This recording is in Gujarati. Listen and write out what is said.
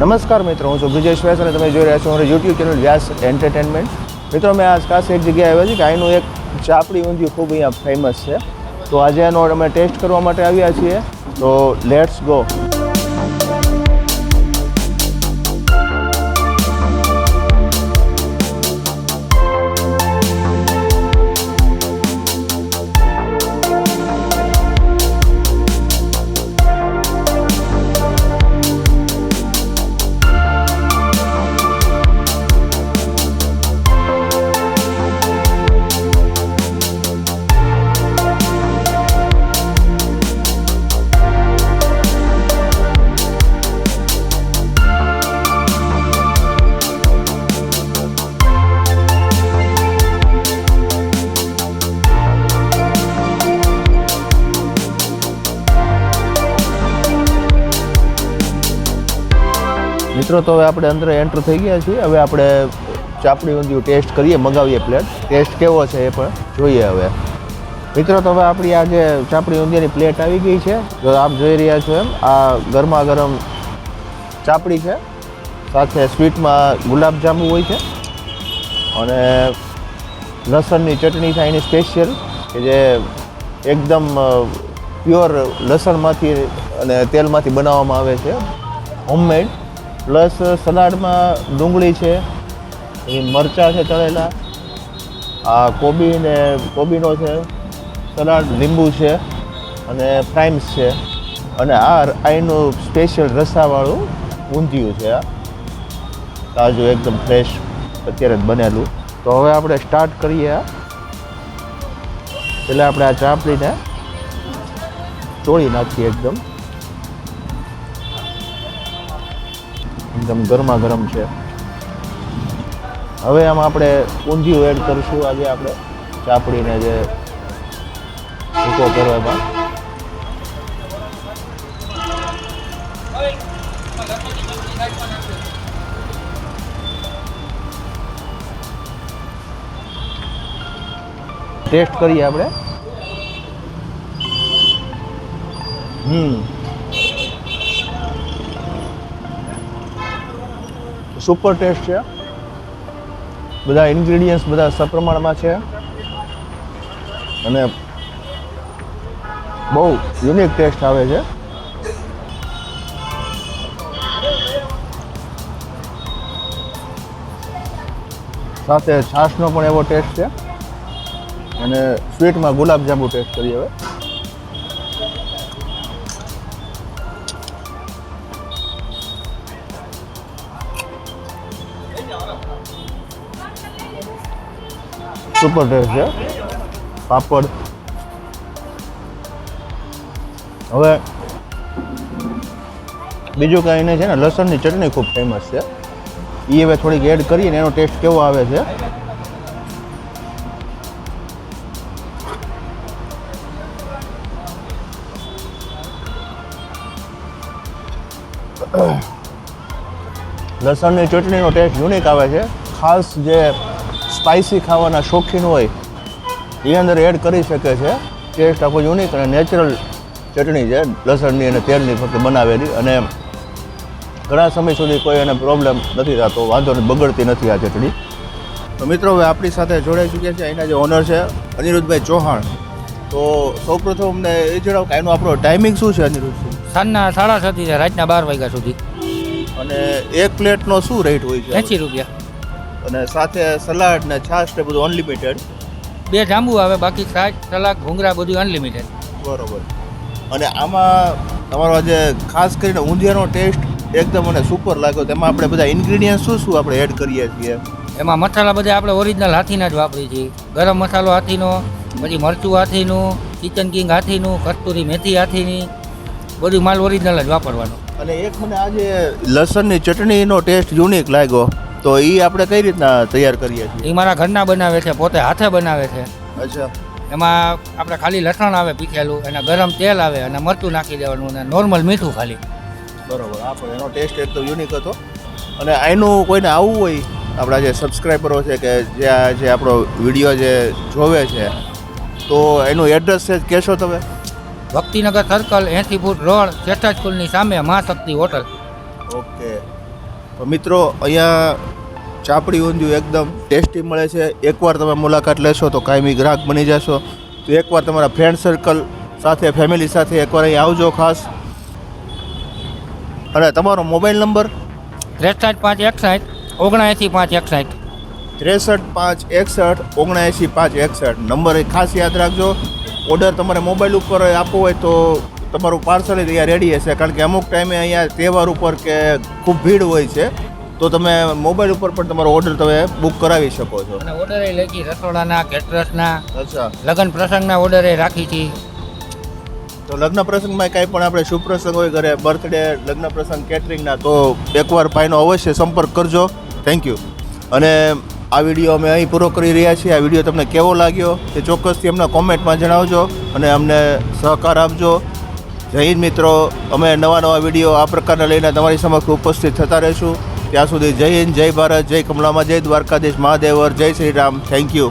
નમસ્કાર મિત્રો, હું છું બ્રિજેશ વ્યાસ અને તમે જોઈ રહ્યા છો અમારું યુટ્યુબ ચેનલ વ્યાસ એન્ટરટેનમેન્ટ મિત્રો મેં આજ ખાસ એક જગ્યાએ આવ્યા છે કે અહીંનું એક ચાપડી ઊંધિયું ખૂબ અહીંયા ફેમસ છે. તો આજે એનો અમે ટેસ્ટ કરવા માટે આવ્યા છીએ. તો લેટ્સ ગો મિત્રો, તો હવે આપણે અંદર એન્ટર થઈ ગયા છીએ. હવે આપણે ચાપડી ઊંધિયું ટેસ્ટ કરીએ, મગાવીએ પ્લેટ ટેસ્ટ કેવો છે એ પણ જોઈએ હવે. મિત્રો, તો હવે આપણી આ જે ચાપડી ઊંધિયાની પ્લેટ આવી ગઈ છે, જો આપ જોઈ રહ્યા છો એમ, આ ગરમા ગરમ ચાપડી છે. સાથે સ્વીટમાં ગુલાબજાંબુ હોય છે. અને લસણની ચટણી છે એની સ્પેશિયલ કે જે એકદમ પ્યોર લસણમાંથી અને તેલમાંથી બનાવવામાં આવે છે. હોમમેડ પ્લસ સલાડમાં ડુંગળી છે, એ મરચાં છે તળેલા, આ કોબી ને કોબીનો છે, સલાડ, લીંબુ છે અને ફ્રાઇમ્સ છે. અને આ અહીંનું સ્પેશિયલ રસાવાળું ઊંધિયું છે. આ તાજું એકદમ ફ્રેશ અત્યારે જ બનેલું. તો હવે આપણે સ્ટાર્ટ કરીએ આ. પહેલાં આપણે આ ચાપડીને ચોળી નાખીએ એકદમ. એકદમ ગરમા ગરમ છે. હવે આમાં આપણે ઊંધિયું એડ કરીશું. આજે આપણે ચાપડીને જે ભૂકો એમાં. ટેસ્ટ કરીએ આપણે. હમ. સુપર ટેસ્ટ છે. બધા ઇન્ગ્રેડિયન્ટ્સ બધા સપ્રમાણમાં છે. અને બહુ યુનિક ટેસ્ટ આવે છે. સાથે છાશનો પણ એવો ટેસ્ટ છે. અને સ્વીટમાં ગુલાબજાંબુ ટેસ્ટ કરીએ હવે. સુપર ટેસ્ટ છે. પાપડ. હવે બીજું કાંઈ નહીં છે ને, લસણની ચટણી ખૂબ ફેમસ છે. એ હવે થોડીક એડ કરીને એનો ટેસ્ટ કેવો આવે છે? લસણની ચટણીનો ટેસ્ટ યુનિક આવે છે. ખાસ જે સ્પાઇસી ખાવાના શોખીન હોય એ અંદર એડ કરી શકે છે. ટેસ્ટ આખો યુનિક અને નેચરલ ચટણી છે લસણની અને તેલની ફક્ત બનાવેલી અને ઘણા સમય સુધી કોઈ એને પ્રોબ્લેમ નથી થતો વાંધો બગડતી નથી આ ચટણી. તો મિત્રો હવે આપણી સાથે જોડાઈ ચૂક્યા છે અહીંના જે ઓનર છે અનિરુદ્ધભાઈ ચૌહાણ. તો સૌપ્રથમ અમને એ જણાવો કે એનો આપણો ટાઈમિંગ શું છે અનિરુદ્ધ સાંજના સાડા સાતથી રાતના બાર વાગ્યા સુધી. અને એક પ્લેટનો શું રેટ હોય છે? એંસી રૂપિયા. અને સાથે સલાડ ને છાશ ને બધું અનલિમિટેડ બે જાંબુ આવે બાકી છાશ સલાડ ઘૂંગરા બધું અનલિમિટેડ બરોબર. અને આમાં તમારો આજે ખાસ કરીને ઊંધિયાનો ટેસ્ટ એકદમ મને સુપર લાગ્યો. તેમાં આપણે બધા ઇન્ગ્રીડિયન્ટ શું શું આપણે એડ કરીએ છીએ? એમાં મસાલા બધા આપણે ઓરિજિનલ હાથીના જ વાપરીએ છીએ. ગરમ મસાલો હાથીનો પછી મરચું હાથીનું કિચન કિંગ હાથીનું કસ્તુરી મેથી હાથીની બધું માલ ઓરિજિનલ જ વાપરવાનો. અને એક મને આજે લસણની ચટણીનો ટેસ્ટ યુનિક લાગ્યો. તો એ આપણે કઈ રીતના તૈયાર કરીએ છીએ? એ મારા ઘરના બનાવે છે પોતે હાથે બનાવે છે. અચ્છા. એમાં આપણે ખાલી લસણ આવે પીખેલું અને ગરમ તેલ આવે અને મરચું નાખી દેવાનું અને નોર્મલ મીઠું ખાલી. બરોબર. આપણે એનો ટેસ્ટ એકદમ યુનિક હતો. અને એનું કોઈને આવવું હોય આપણા જે સબસ્ક્રાઈબરો છે કે જે આ જે આપણો વીડિયો જે જોવે છે તો એનું એડ્રેસ છે કહેશો તમે? ભક્તિનગર સર્કલ એંસી ફૂટ રોડ ચેટા સ્કૂલની સામે મહાશક્તિ હોટલ. ઓકે. તો મિત્રો અહીંયા ચાપડી ઊંધિયું એકદમ ટેસ્ટી મળે છે. એકવાર તમે મુલાકાત લેશો તો કાયમી ગ્રાહક બની જશો. તો એકવાર તમારા ફ્રેન્ડ સર્કલ સાથે ફેમિલી સાથે એકવાર અહીં આવજો ખાસ. અને તમારો મોબાઈલ નંબર ત્રેસઠ પાંચ એકસાઠ ઓગણએંસી પાંચ એકસાઠ. ત્રેસઠ પાંચ એકસઠ ઓગણએંસી પાંચ એકસઠ. નંબર એ ખાસ યાદ રાખજો. ઓર્ડર તમારે મોબાઈલ ઉપર આપવો હોય તો તમારું પાર્સલ અહીંયા રેડી હશે. કારણ કે અમુક ટાઈમે અહીંયા તહેવાર ઉપર કે ખૂબ ભીડ હોય છે તો તમે મોબાઈલ ઉપર પણ તમારો ઓર્ડર તમે બુક કરાવી શકો છો. અને ઓર્ડર એ લેખી રસોડાના કેટરસના અચ્છા. લગ્ન પ્રસંગના ઓર્ડર એ રાખી છે. તો લગ્ન પ્રસંગમાં કાંઈ પણ આપણે શુભ પ્રસંગ હોય ઘરે બર્થડે લગ્ન પ્રસંગ કેટરિંગના તો એકવાર ભાઈનો અવશ્ય સંપર્ક કરજો. થેન્ક યુ અને આ વીડિયો અમે અહીં પૂરો કરી રહ્યા છીએ. આ વીડિયો તમને કેવો લાગ્યો તે ચોક્કસથી અમને કોમેન્ટમાં જણાવજો અને અમને સહકાર આપજો. જય હિન્દ મિત્રો. અમે નવા નવા વીડિયો આ પ્રકારના લઈને તમારી સમક્ષ ઉપસ્થિત થતા રહીશું. ત્યાં સુધી જય હિન્દ, જય ભારત, જય કમલામાં, જય દ્વારકાધીશ, મહાદેવર, જય શ્રી રામ. Thank you